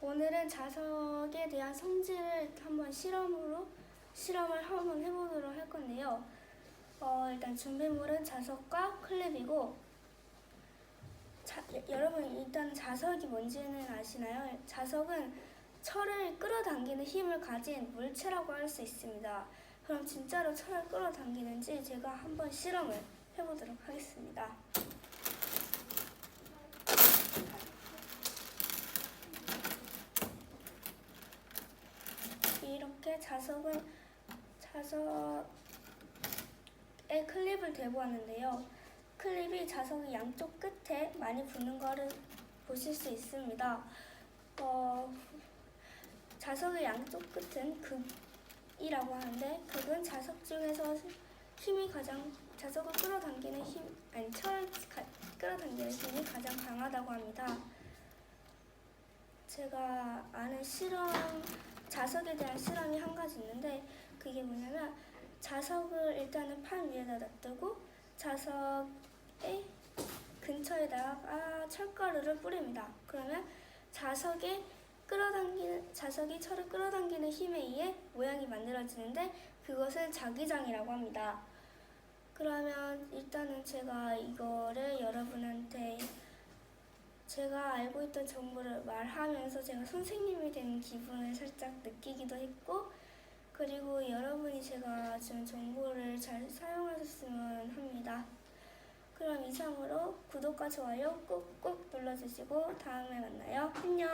오늘은 자석에 대한 성질을 한번 실험으로 실험을 한번 해보도록 할 건데요. 어, 일단 준비물은 자석과 클립이고 자, 여- 여러분 일단 자석이 뭔지는 아시나요? 자석은 철을 끌어당기는 힘을 가진 물체라고 할 수 있습니다. 그럼 진짜로 철을 끌어당기는지 제가 한번 실험을 해보도록 하겠습니다. 이렇게 자석은 자석에 클립을 대고 왔는데요. 클립이 자석의 양쪽 끝에 많이 붙는 거를 보실 수 있습니다. 어, 자석의 양쪽 끝은 극이라고 하는데 극은 자석 중에서 힘이 가장 자석을 끌어당기는 힘 아니 철을 가- 끌어당기는 힘이 가장 강하다고 합니다. 제가 아는 실험 자석에 대한 실험이 한 가지 있는데 그게 뭐냐면 자석을 일단은 판 위에다 놔두고 자석의 근처에다가 철가루를 뿌립니다. 그러면 자석에 끌어당기는 자석이 철을 끌어당기는 힘에 의해 모양이 만들어지는데 그것을 자기장이라고 합니다. 그러면 일단은 제가 이거를 여러분한테 제가 알고 있던 정보를 말하면서 제가 선생님이 된 기분을 살짝 느끼기도 했고 그리고 여러분이 제가 준 정보를 잘 사용하셨으면 합니다. 그럼 이상으로 구독과 좋아요 꾹꾹 눌러주시고 다음에 만나요. 안녕.